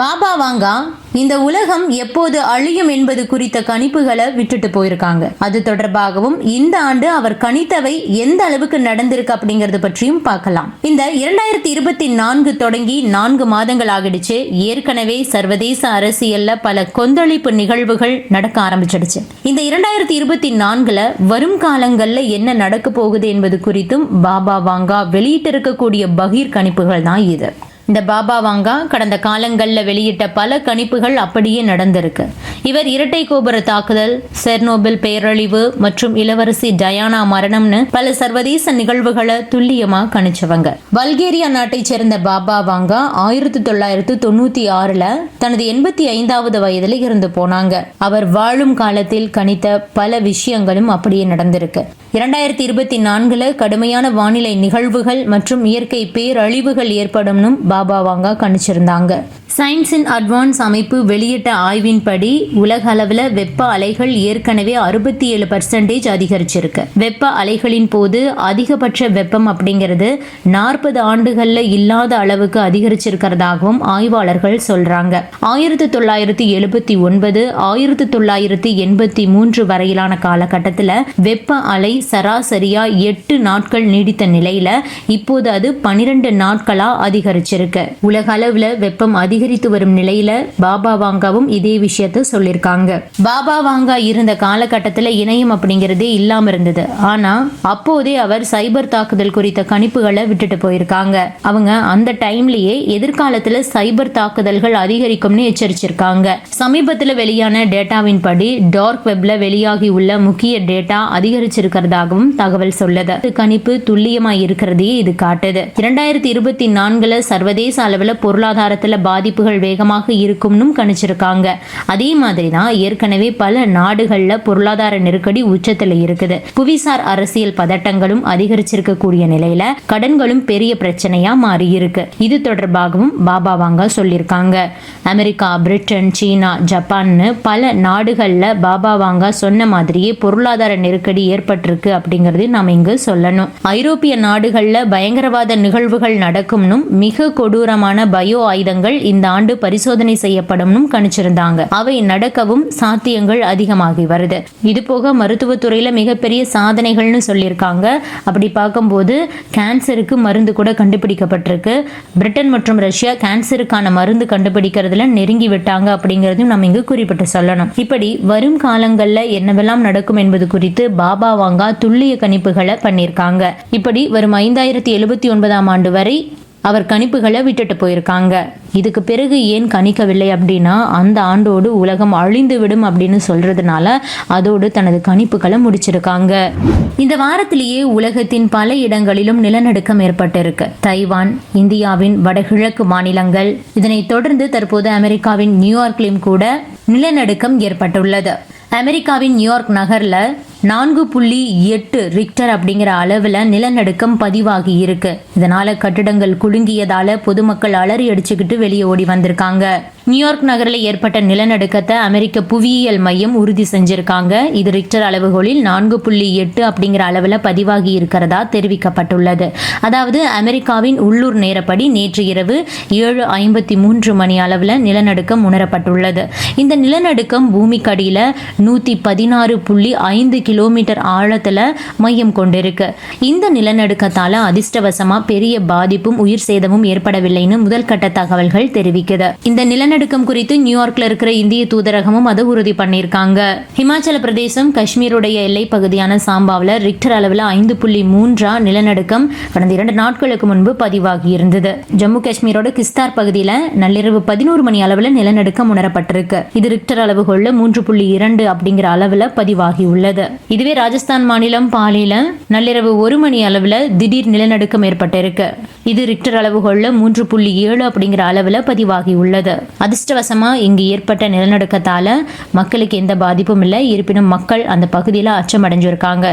Baba Vanga இந்த உலகம் எப்போது அழியும் என்பது குறித்த கணிப்புகளை விட்டுட்டு போயிருக்காங்க. அது தொடர்பாகவும் இந்த ஆண்டு அவர் கணித்தவை எந்த அளவுக்கு நடந்திருக்கு அப்படிங்கறது பற்றியும் பார்க்கலாம். இந்த இரண்டாயிரத்தி இருபத்தி நான்கு தொடங்கி நான்கு மாதங்கள் ஆகிடுச்சு. ஏற்கனவே சர்வதேச அரசியல்ல பல கொந்தளிப்பு நிகழ்வுகள் நடக்க ஆரம்பிச்சிடுச்சு. இந்த இரண்டாயிரத்தி இருபத்தி நான்குல வரும் காலங்கள்ல என்ன நடக்க போகுது என்பது குறித்தும் பாபா வாங்கா வெளியிட்டிருக்கக்கூடிய பகீர் கணிப்புகள் தான் இது. இந்த பாபா வாங்கா கடந்த காலங்களில் வெளியிட்ட பல கணிப்புகள் அப்படியே நடந்திருக்கு. இவர் இரட்டை கோபுர தாக்குதல் செர்னோபில் பேரழிவு மற்றும் இளவரசி டயானா மரணம்னு பல சர்வதேச நிகழ்வுகளை துல்லியமா கணிச்சவங்க. பல்கேரியா நாட்டைச் சேர்ந்த பாபா வாங்கா ஆயிரத்தி தொள்ளாயிரத்து தொண்ணூத்தி ஆறுல தனது எண்பத்தி ஐந்தாவது வயதுல இருந்து போனாங்க. அவர் வாழும் காலத்தில் கணித்த பல விஷயங்களும் அப்படியே நடந்திருக்கு. இரண்டாயிரத்தி இருபத்தி நான்குல கடுமையான வானிலை நிகழ்வுகள் மற்றும் இயற்கை பேரழிவுகள் ஏற்படும்னும் பாபா வாங்கா கணிச்சிருந்தாங்க. சயின்ஸ் இன் அட்வான்ஸ் அமைப்பு வெளியிட்ட ஆய்வின்படி உலக அளவில் வெப்ப அலைகள் ஏற்கனவே அறுபத்தி ஏழு பர்சன்டேஜ் அதிகரிச்சிருக்கு. வெப்ப அலைகளின் போது அதிகபட்ச வெப்பம் அப்படிங்கிறது நாற்பது ஆண்டுகள்ல இல்லாத அளவுக்கு அதிகரிச்சிருக்கிறதாகவும் ஆய்வாளர்கள் சொல்றாங்க. ஆயிரத்தி தொள்ளாயிரத்தி எழுபத்தி ஒன்பது ஆயிரத்தி தொள்ளாயிரத்தி எண்பத்தி மூன்று வரையிலான காலகட்டத்தில் வெப்ப அலை சராசரியாக எட்டு நாட்கள் நீடித்த நிலையில் இப்போது அது பனிரெண்டு நாட்களாக அதிகரிச்சிருக்கு. உலக அளவில் வெப்பம் அதிகரித்து வரும் நிலையில் பாபா வாங்காவும் இதே விஷயத்த சொல்லியிருக்காங்க பாபா வாங்கா இருந்த காலகட்டத்தில் இணையம் அப்படிங்கிறதே இல்லாமல் இருந்தது. ஆனால் அப்போதே அவர் சைபர் தாக்குதல் குறித்த கணிப்புகளை விட்டுட்டு போயிருக்காங்க. அவங்க அந்த டைம்லயே எதிர்காலத்தில் சைபர் தாக்குதல்கள் அதிகரிக்கும்னு எச்சரிச்சிருக்காங்க. சமீபத்தில் வெளியான டேட்டாவின் படி டார்க் வெப்ல வெளியாகி உள்ள முக்கிய டேட்டா இருந்ததாகவும் தகவல் சொல்லுது. இது கணிப்பு துல்லியமா இருக்கிறதையே இது காட்டுது. இரண்டாயிரத்தி இருபத்தி நான்குல சர்வதேச அளவுல பொருளாதாரத்துல பாதிப்புகள் வேகமாக இருக்கும்னு கணிச்சிருக்காங்க. அதே மாதிரி தான் ஏற்கனவே பல நாடுகள்ல பொருளாதார நெருக்கடி உச்சத்துல இருக்குது. புவிசார் அரசியல் பதட்டங்களும் அதிகரிச்சிருக்கக்கூடிய நிலையில கடன்களும் பெரிய பிரச்சனையா மாறி இருக்கு இது தொடர்பாகவும் பாபா வாங்கா சொல்லியிருக்காங்க. அமெரிக்கா பிரிட்டன் சீனா ஜப்பான்னு பல நாடுகள்ல பாபா வாங்கா சொன்ன மாதிரியே பொருளாதார நெருக்கடி ஏற்பட்டிருக்கு. அப்படிங்கறது நாம இங்கு சொல்லணும். ஐரோப்பிய நாடுகள்ல பயங்கரவாத நிகழ்வுகள் நடக்கும்னும் மிக கொடூரமான பயோ ஆயுதங்கள் இந்த ஆண்டு பரிசோதனை செய்யப்படும் கணிச்சிருந்தாங்க. அவை நடக்கவும் சாத்தியங்கள் அதிகமாகி வருது. இது போக மருத்துவத்துறையில மிகப்பெரிய சாதனைகள்னு சொல்லியிருக்காங்க. அப்படி பார்க்கும்போது கேன்சருக்கு மருந்து கூட கண்டுபிடிக்கப்பட்டிருக்கு. பிரிட்டன் மற்றும் ரஷ்யா கேன்சருக்கான மருந்து கண்டுபிடிக்கிறதுல நெருங்கி விட்டாங்க அப்படிங்கிறதையும் நம்ம இங்கு குறிப்பிட்டு சொல்லணும். இப்படி வரும் காலங்கள்ல என்னவெல்லாம் நடக்கும் என்பது குறித்து பாபா வாங்கா துல்லிய கணிப்புகளை பண்ணியிருக்காங்க இப்படி வரும் ஐந்தாயிரத்தி எழுபத்தி ஒன்பதாம் ஆண்டு வரை அவர் கணிப்புகளை விட்டுட்டு போயிருக்காங்க. இதுக்கு பிறகு ஏன் கணிக்கவில்லை அப்படின்னா அந்த ஆண்டோடு உலகம் அழிந்து விடும் அப்படின்னு சொல்றதுனால அதோடு தனது கணிப்புகளை முடிச்சிருக்காங்க. இந்த வாரத்திலேயே உலகத்தின் பல இடங்களிலும் நிலநடுக்கம் ஏற்பட்டிருக்கு. தைவான் இந்தியாவின் வடகிழக்கு மாநிலங்கள். இதனைத் தொடர்ந்து தற்போது அமெரிக்காவின் நியூயார்க்லையும் கூட நிலநடுக்கம் ஏற்பட்டுள்ளது. அமெரிக்காவின் நியூயார்க் நகர்ல நான்கு புள்ளி எட்டு ரிக்டர் அப்படிங்கிற அளவில் நிலநடுக்கம் பதிவாகி இருக்கு. இதனால கட்டிடங்கள் குலுங்கியதால பொதுமக்கள் அலறி அடிச்சுக்கிட்டு வெளியே ஓடி வந்திருக்காங்க. நியூயார்க் நகரில் ஏற்பட்ட நிலநடுக்கத்தை அமெரிக்க புவியியல் மையம் உறுதி செஞ்சிருக்காங்க. இது ரிக்டர் அளவுகோலில் நான்கு புள்ளி எட்டு அப்படிங்கிற அளவில் பதிவாகி இருக்கிறதா தெரிவிக்கப்பட்டுள்ளது. அதாவது அமெரிக்காவின் உள்ளூர் நேரப்படி நேற்று இரவு ஏழு ஐம்பத்தி மூன்று மணி அளவில் நிலநடுக்கம் உணரப்பட்டுள்ளது. இந்த நிலநடுக்கம் பூமிக்கடியில் நூற்றி பதினாறு புள்ளி ஐந்து கிலோமீட்டர் ஆழத்தில் மையம் கொண்டிருக்கு. இந்த நிலநடுக்கத்தால் அதிர்ஷ்டவசமாக பெரிய பாதிப்பும் உயிர் சேதமும் ஏற்படவில்லைன்னு முதல் கட்ட தகவல்கள் தெரிவிக்குது. இந்த நிலநடுக்கம் குறித்து நியூயார்க்ல இருக்கிற இந்திய தூதரகமும் அதை உறுதி பண்ணியிருக்காங்க. ஹிமாச்சல பிரதேசம் காஷ்மீருடைய எல்லை பகுதியான சாம்பாவில் ரிக்டர் அளவில் ஐந்து புள்ளி மூன்றா நிலநடுக்கம் கடந்த இரண்டு நாட்களுக்கு முன்பு பதிவாகி இருந்தது. ஜம்மு காஷ்மீரோட கிஸ்தார் பகுதியில் நள்ளிரவு பதினோரு மணி அளவில் நிலநடுக்கம் உணரப்பட்டிருக்கு. இது ரிக்டர் அளவுகோல்ல மூன்று புள்ளி இரண்டு அப்படிங்கிற அளவில் பதிவாகி உள்ளது. இதுவே ராஜஸ்தான் மாநிலம் பாலியில நள்ளிரவு ஒரு மணி அளவில் திடீர் நிலநடுக்கம் ஏற்பட்டிருக்கு. இது ரிக்டர் அளவுகோல்ல மூன்று புள்ளி ஏழு அப்படிங்கிற அளவில் பதிவாகி உள்ளது. அதிர்ஷ்டவசமா இங்கு ஏற்பட்ட நிலநடுக்கத்தால மக்களுக்கு எந்த பாதிப்பும் இல்லை. இருப்பினும் மக்கள் அந்த பகுதியில் அச்சமடைஞ்சிருக்காங்க.